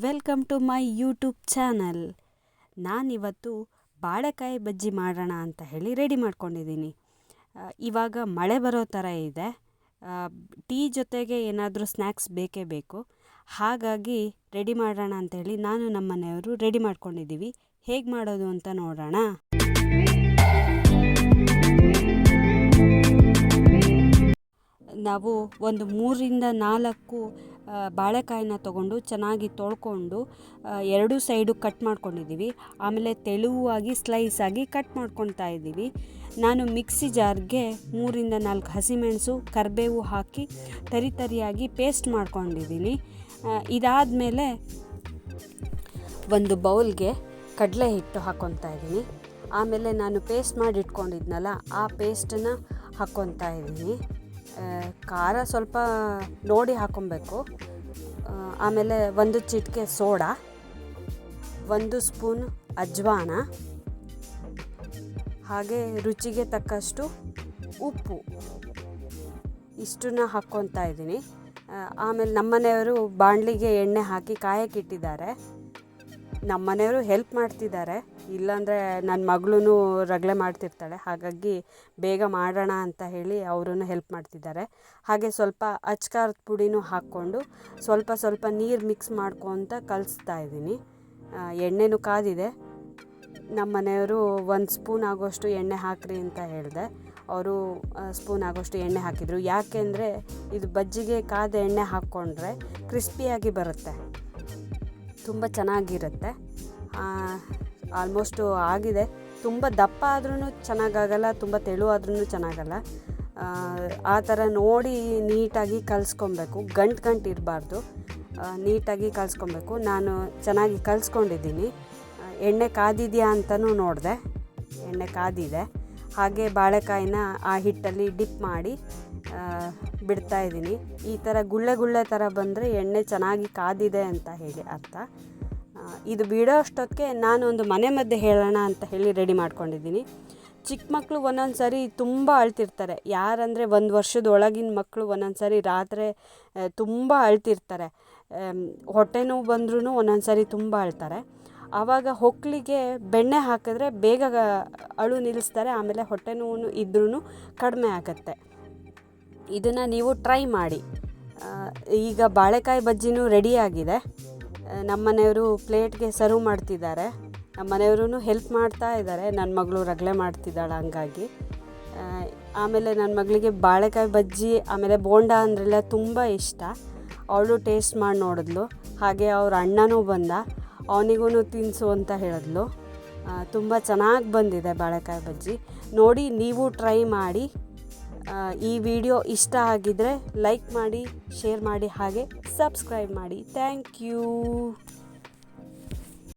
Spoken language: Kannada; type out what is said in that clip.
Welcome to my YouTube channel. ನಾನಿವತ್ತು ಬಾಳೆಕಾಯಿ ಬಜ್ಜಿ ಮಾಡೋಣ ಅಂತ ಹೇಳಿ ರೆಡಿ ಮಾಡ್ಕೊಂಡಿದ್ದೀನಿ. ಇವಾಗ ಮಳೆ ಬರೋ ಥರ ಇದೆ. ಟೀ ಜೊತೆಗೆ ಏನಾದರೂ ಸ್ನ್ಯಾಕ್ಸ್ ಬೇಕೇ ಬೇಕು. ಹಾಗಾಗಿ ರೆಡಿ ಮಾಡೋಣ ಅಂತ ಹೇಳಿ ನಾನು ನಮ್ಮ ಮನೆಯವರು ರೆಡಿ ಮಾಡ್ಕೊಂಡಿದ್ದೀವಿ. ಹೇಗೆ ಮಾಡೋದು ಅಂತ ನೋಡೋಣ. ನಾವು ಒಂದು ಮೂರಿಂದ ನಾಲ್ಕು ಬಾಳೆಕಾಯಿನ ತಗೊಂಡು ಚೆನ್ನಾಗಿ ತೊಳ್ಕೊಂಡು ಎರಡು ಸೈಡು ಕಟ್ ಮಾಡ್ಕೊಂಡಿದ್ದೀವಿ. ಆಮೇಲೆ ತೆಳುವಾಗಿ ಸ್ಲೈಸ್ ಆಗಿ ಕಟ್ ಮಾಡ್ಕೊತಾ ಇದ್ದೀವಿ. ನಾನು ಮಿಕ್ಸಿ ಜಾರ್ಗೆ ಮೂರಿಂದ ನಾಲ್ಕು ಹಸಿಮೆಣಸು, ಕರಿಬೇವು ಹಾಕಿ ತರಿ ತರಿಯಾಗಿ ಪೇಸ್ಟ್ ಮಾಡ್ಕೊಂಡಿದ್ದೀನಿ. ಇದಾದ ಮೇಲೆ ಒಂದು ಬೌಲ್ಗೆ ಕಡಲೆ ಹಿಟ್ಟು ಹಾಕ್ಕೊತಾ ಇದ್ದೀನಿ. ಆಮೇಲೆ ನಾನು ಪೇಸ್ಟ್ ಮಾಡಿ ಇಟ್ಕೊಂಡಿದ್ನಲ್ಲ ಆ ಪೇಸ್ಟನ್ನು ಹಾಕ್ಕೊತಾ ಇದ್ದೀನಿ. ಖಾರ ಸ್ವಲ್ಪ ನೋಡಿ ಹಾಕೊಬೇಕು. ಆಮೇಲೆ ಒಂದು ಚಿಟಿಕೆ ಸೋಡಾ, ಒಂದು ಸ್ಪೂನ್ ಅಜ್ವಾನ, ಹಾಗೆ ರುಚಿಗೆ ತಕ್ಕಷ್ಟು ಉಪ್ಪು. ಇಷ್ಟನ್ನ ಹಾಕ್ಕೊತಾ ಇದ್ದೀನಿ. ಆಮೇಲೆ ನಮ್ಮನೆಯವರು ಬಾಣಲಿಗೆ ಎಣ್ಣೆ ಹಾಕಿ ಕಾಯಕ್ಕಿಟ್ಟಿದ್ದಾರೆ ನಮ್ಮನೆಯವರು ಹೆಲ್ಪ್ ಮಾಡ್ತಿದ್ದಾರೆ. ಇಲ್ಲಾಂದರೆ ನನ್ನ ಮಗಳೂ ರಗಳೆ ಮಾಡ್ತಿರ್ತಾಳೆ. ಹಾಗಾಗಿ ಬೇಗ ಮಾಡೋಣ ಅಂತ ಹೇಳಿ ಅವರೂ ಹೆಲ್ಪ್ ಮಾಡ್ತಿದ್ದಾರೆ. ಹಾಗೆ ಸ್ವಲ್ಪ ಅಚ್ಕಾರದ ಪುಡಿನೂ ಹಾಕ್ಕೊಂಡು ಸ್ವಲ್ಪ ಸ್ವಲ್ಪ ನೀರು ಮಿಕ್ಸ್ ಮಾಡ್ಕೊತ ಕಲಿಸ್ತಾ ಇದ್ದೀನಿ. ಎಣ್ಣೆನೂ ಕಾದಿದೆ. ನಮ್ಮ ಮನೆಯವರು ಒಂದು ಸ್ಪೂನ್ ಆಗೋಷ್ಟು ಎಣ್ಣೆ ಹಾಕ್ರಿ ಅಂತ ಹೇಳಿದೆ. ಅವರು ಸ್ಪೂನ್ ಆಗೋಷ್ಟು ಎಣ್ಣೆ ಹಾಕಿದರು. ಯಾಕೆಂದರೆ ಇದು ಬಜ್ಜಿಗೆ ಕಾದ ಎಣ್ಣೆ ಹಾಕ್ಕೊಂಡ್ರೆ ಕ್ರಿಸ್ಪಿಯಾಗಿ ಬರುತ್ತೆ. ತುಂಬ ಚೆನ್ನಾಗಿರುತ್ತೆ. ಆಲ್ಮೋಸ್ಟು ಆಗಿದೆ. ತುಂಬ ದಪ್ಪ ಆದ್ರೂ ಚೆನ್ನಾಗಾಗಲ್ಲ ತುಂಬ ತೆಳು ಆದ್ರೂ ಚೆನ್ನಾಗಲ್ಲ. ಆ, ಆ ಥರ ನೋಡಿ ನೀಟಾಗಿ ಕಲಿಸ್ಕೊಬೇಕು. ಗಂಟು ಗಂಟು ಇರಬಾರ್ದು. ನೀಟಾಗಿ ಕಲಿಸ್ಕೊಬೇಕು. ನಾನು ಚೆನ್ನಾಗಿ ಕಲಿಸ್ಕೊಂಡಿದ್ದೀನಿ. ಎಣ್ಣೆ ಕಾದಿದೆಯಾ ಅಂತಲೂ ನೋಡಿದೆ. ಎಣ್ಣೆ ಕಾದಿದೆ. ಹಾಗೆ ಬಾಳೆಕಾಯಿನ ಆ ಹಿಟ್ಟಲ್ಲಿ ಡಿಪ್ ಮಾಡಿ ಬಿಡ್ತಾ ಇದ್ದೀನಿ. ಈ ಥರ ಗುಳ್ಳೆ ಗುಳ್ಳೆ ಥರ ಬಂದರೆ ಎಣ್ಣೆ ಚೆನ್ನಾಗಿ ಕಾದಿದೆ ಅಂತ ಹೇಗೆ ಅರ್ಥ? ಇದು ಬಿಡೋ ಅಷ್ಟೊತ್ತಿಗೆ ನಾನು ಒಂದು ಮನೆ ಮಧ್ಯೆ ಹೇಳೋಣ ಅಂತ ಹೇಳಿ ರೆಡಿ ಮಾಡ್ಕೊಂಡಿದ್ದೀನಿ. ಚಿಕ್ಕ ಮಕ್ಕಳು ಒಂದೊಂದು ಸಾರಿ ತುಂಬ ಅಳ್ತಿರ್ತಾರೆ. ಯಾರಂದರೆ ಒಂದು ವರ್ಷದ ಒಳಗಿನ ಮಕ್ಕಳು ಒಂದೊಂದು ಸಾರಿ ರಾತ್ರಿ ತುಂಬ ಅಳ್ತಿರ್ತಾರೆ. ಹೊಟ್ಟೆ ನೋವು ಬಂದ್ರೂ ಒಂದೊಂದು ಸಾರಿ ತುಂಬ ಅಳ್ತಾರೆ. ಆವಾಗ ಹೊಕ್ಕಳಿಗೆ ಬೆಣ್ಣೆ ಹಾಕಿದ್ರೆ ಬೇಗ ಅಳು ನಿಲ್ಲಿಸ್ತಾರೆ, ಆಮೇಲೆ ಹೊಟ್ಟೆ ನೋವು ಇದ್ರೂ ಕಡಿಮೆ ಆಗುತ್ತೆ. ಇದನ್ನು ನೀವು ಟ್ರೈ ಮಾಡಿ. ಈಗ ಬಾಳೆಕಾಯಿ ಬಜ್ಜಿನೂ ರೆಡಿಯಾಗಿದೆ ನಮ್ಮ ಮನೆಯವರು ಪ್ಲೇಟ್ಗೆ ಸರ್ವ್ ಮಾಡ್ತಿದ್ದಾರೆ. ನಮ್ಮ ಮನೆಯವರು ಹೆಲ್ಪ್ ಮಾಡ್ತಾ ಇದ್ದಾರೆ. ನನ್ನ ಮಗಳು ರಗಳೆ ಮಾಡ್ತಿದ್ದಾಳೆ ಹಂಗಾಗಿ. ಆಮೇಲೆ ನನ್ನ ಮಗಳಿಗೆ ಬಾಳೆಕಾಯಿ ಬಜ್ಜಿ, ಆಮೇಲೆ ಬೋಂಡ ಅಂದ್ರೆಲ್ಲ ತುಂಬ ಇಷ್ಟ. ಅವಳು ಟೇಸ್ಟ್ ಮಾಡಿ ನೋಡಿದ್ಲು. ಹಾಗೆ ಅವ್ರ ಅಣ್ಣನೂ ಬಂದ. ಅವನಿಗೂ ತಿನ್ನಿಸು ಅಂತ ಹೇಳಿದ್ಲು. ತುಂಬ ಚೆನ್ನಾಗಿ ಬಂದಿದೆ ಬಾಳೆಕಾಯಿ ಬಜ್ಜಿ. ನೋಡಿ, ನೀವು ಟ್ರೈ ಮಾಡಿ. ಈ ವಿಡಿಯೋ ಇಷ್ಟ ಆಗಿದ್ರೆ ಲೈಕ್ ಮಾಡಿ ಶೇರ್ ಮಾಡಿ ಹಾಗೆ ಸಬ್ಸ್ಕ್ರೈಬ್ ಮಾಡಿ. Thank you.